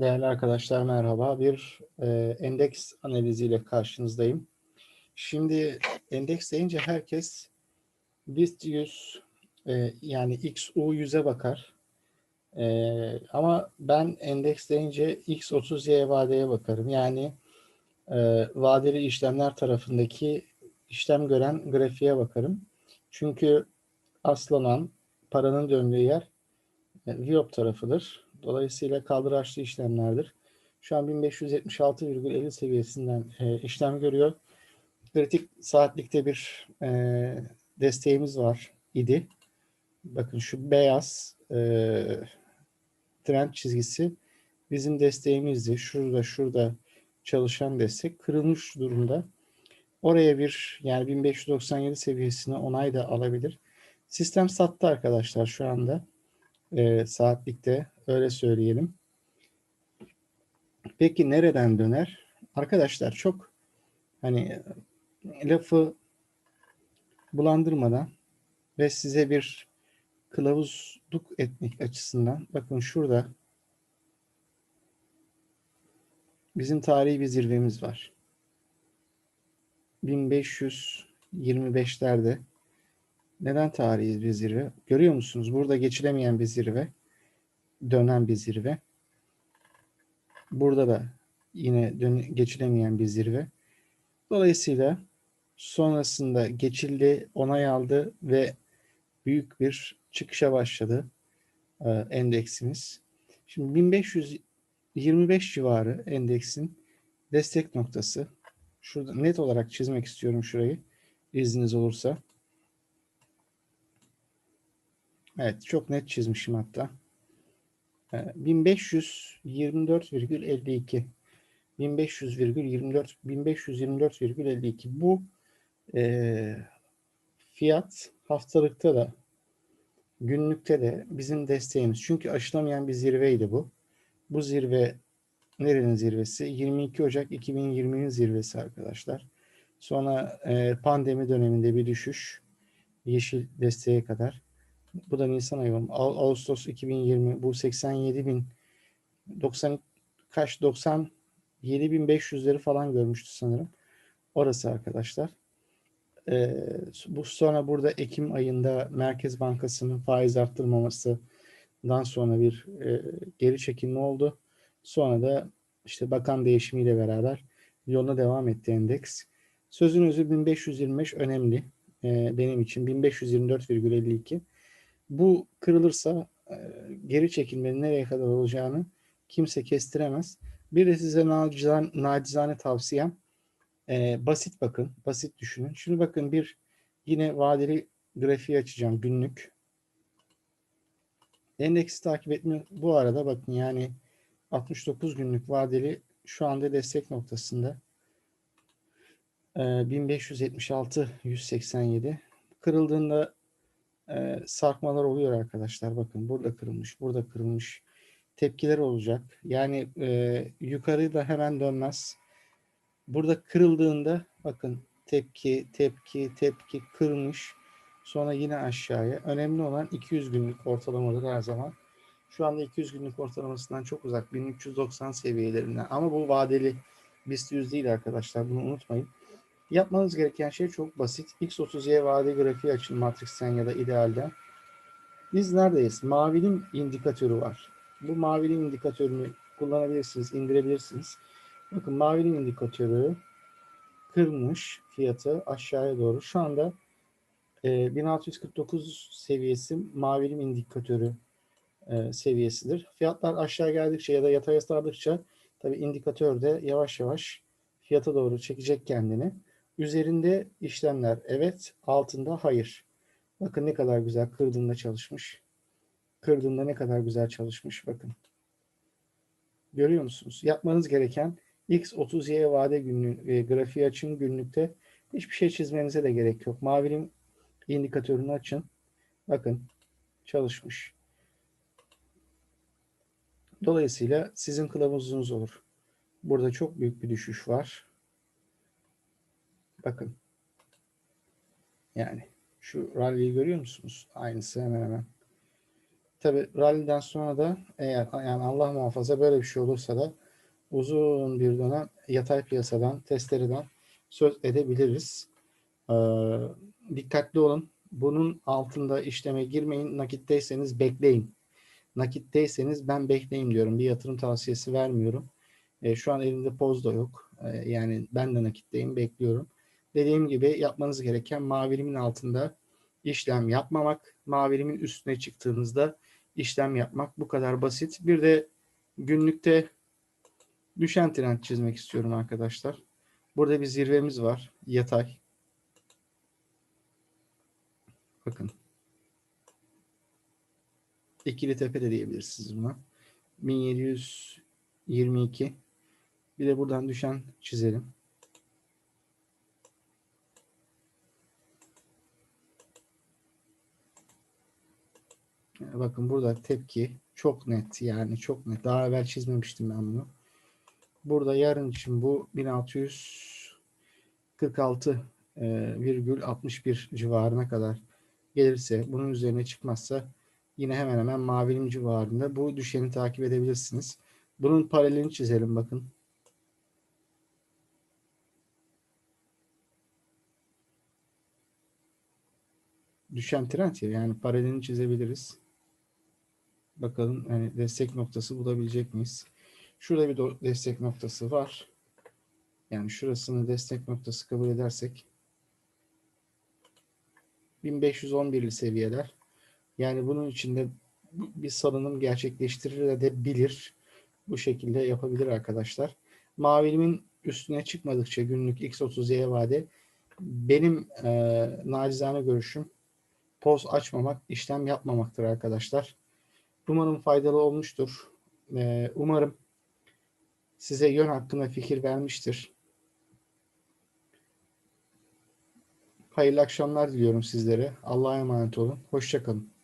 Değerli arkadaşlar merhaba. Bir e, endeks analiziyle karşınızdayım. Şimdi endeks deyince herkes BIST 100 e, yani XU 100'e bakar. E, ama ben endeks deyince X30Y vadeye bakarım. Yani e, vadeli işlemler tarafındaki işlem gören grafiğe bakarım. Çünkü aslanan paranın döndüğü yer e, Viyop tarafıdır. Dolayısıyla kaldıraçlı işlemlerdir. Şu an 1576,50 seviyesinden e, işlem görüyor. Kritik saatlikte bir e, desteğimiz var idi. Bakın şu beyaz e, trend çizgisi bizim desteğimizdi. Şurada şurada çalışan destek kırılmış durumda. Oraya bir yani 1597 seviyesine onay da alabilir. Sistem sattı arkadaşlar şu anda e, saatlikte öyle söyleyelim. Peki nereden döner? Arkadaşlar çok hani lafı bulandırmadan ve size bir kılavuzluk etmek açısından bakın şurada bizim tarihi bir zirvemiz var. 1525'lerde neden tarihi bir zirve? Görüyor musunuz? Burada geçilemeyen bir zirve. Dönen bir zirve. Burada da yine dön geçilemeyen bir zirve. Dolayısıyla sonrasında geçildi, onay aldı ve büyük bir çıkışa başladı e, endeksimiz. Şimdi 1525 civarı endeksin destek noktası. Şurada net olarak çizmek istiyorum şurayı. İzniniz olursa. Evet çok net çizmişim hatta. 1524,52 1500,24 1524,52 bu e, fiyat haftalıkta da günlükte de bizim desteğimiz. Çünkü aşılamayan bir zirveydi bu. Bu zirve nerenin zirvesi? 22 Ocak 2020'nin zirvesi arkadaşlar. Sonra e, pandemi döneminde bir düşüş. Yeşil desteğe kadar. Bu da Nisan ayı. Ağustos 2020 bu 87 bin 90 kaç 97 bin 500'leri falan görmüştü sanırım. Orası arkadaşlar. Ee, bu sonra burada Ekim ayında Merkez Bankası'nın faiz arttırmamasından sonra bir e, geri çekilme oldu. Sonra da işte bakan değişimiyle beraber yoluna devam etti endeks. Sözün özü 1525 önemli. E, benim için 1524,52 bu kırılırsa e, geri çekilmenin nereye kadar olacağını kimse kestiremez. Bir de size nacizane, nacizane tavsiyem e, basit bakın, basit düşünün. Şimdi bakın bir yine vadeli grafiği açacağım günlük. Endeksi takip etme bu arada bakın yani 69 günlük vadeli şu anda destek noktasında. E, 1576 187 kırıldığında e, sarkmalar oluyor arkadaşlar. Bakın burada kırılmış, burada kırılmış tepkiler olacak. Yani e, yukarı da hemen dönmez. Burada kırıldığında bakın tepki, tepki, tepki kırmış. Sonra yine aşağıya. Önemli olan 200 günlük ortalamadır her zaman. Şu anda 200 günlük ortalamasından çok uzak. 1390 seviyelerinden. Ama bu vadeli BIST 100 değil arkadaşlar. Bunu unutmayın. Yapmanız gereken şey çok basit. X30Y vade grafiği açın Matrix'ten ya da idealden. Biz neredeyiz? Mavinin indikatörü var. Bu mavinin indikatörünü kullanabilirsiniz, indirebilirsiniz. Bakın mavinin indikatörü kırmış fiyatı aşağıya doğru. Şu anda e, 1649 seviyesi mavinin indikatörü e, seviyesidir. Fiyatlar aşağı geldikçe ya da yataya sardıkça tabi indikatör de yavaş yavaş fiyata doğru çekecek kendini. Üzerinde işlemler evet, altında hayır. Bakın ne kadar güzel kırdığında çalışmış. Kırdığında ne kadar güzel çalışmış bakın. Görüyor musunuz? Yapmanız gereken X30Y vade günlüğü e, grafiği açın günlükte. Hiçbir şey çizmenize de gerek yok. Mavinin indikatörünü açın. Bakın çalışmış. Dolayısıyla sizin kılavuzunuz olur. Burada çok büyük bir düşüş var. Bakın. Yani şu rally'yi görüyor musunuz? Aynısı hemen hemen. Tabi ralliden sonra da eğer yani Allah muhafaza böyle bir şey olursa da uzun bir dönem yatay piyasadan, testereden söz edebiliriz. Ee, dikkatli olun. Bunun altında işleme girmeyin. Nakitteyseniz bekleyin. Nakitteyseniz ben bekleyeyim diyorum. Bir yatırım tavsiyesi vermiyorum. E, şu an elimde poz da yok. E, yani ben de nakitteyim, bekliyorum. Dediğim gibi yapmanız gereken mavilimin altında işlem yapmamak, mavilimin üstüne çıktığınızda işlem yapmak bu kadar basit. Bir de günlükte düşen trend çizmek istiyorum arkadaşlar. Burada bir zirvemiz var. Yatay. Bakın. İkili tepe de diyebilirsiniz buna. 1722. Bir de buradan düşen çizelim. Bakın burada tepki çok net yani çok net. Daha evvel çizmemiştim ben bunu. Burada yarın için bu 1646,61 e, civarına kadar gelirse bunun üzerine çıkmazsa yine hemen hemen mavilim civarında bu düşeni takip edebilirsiniz. Bunun paralelini çizelim bakın. Düşen trend ya yani paralelini çizebiliriz. Bakalım hani destek noktası bulabilecek miyiz? Şurada bir destek noktası var. Yani şurasını destek noktası kabul edersek 1511'li seviyeler. Yani bunun içinde bir salınım gerçekleştirilebilir. Bu şekilde yapabilir arkadaşlar. Mavilimin üstüne çıkmadıkça günlük X30Y vade benim e, nacizane görüşüm poz açmamak, işlem yapmamaktır arkadaşlar. Umarım faydalı olmuştur. E, umarım size yön hakkında fikir vermiştir. Hayırlı akşamlar diliyorum sizlere. Allah'a emanet olun. Hoşçakalın.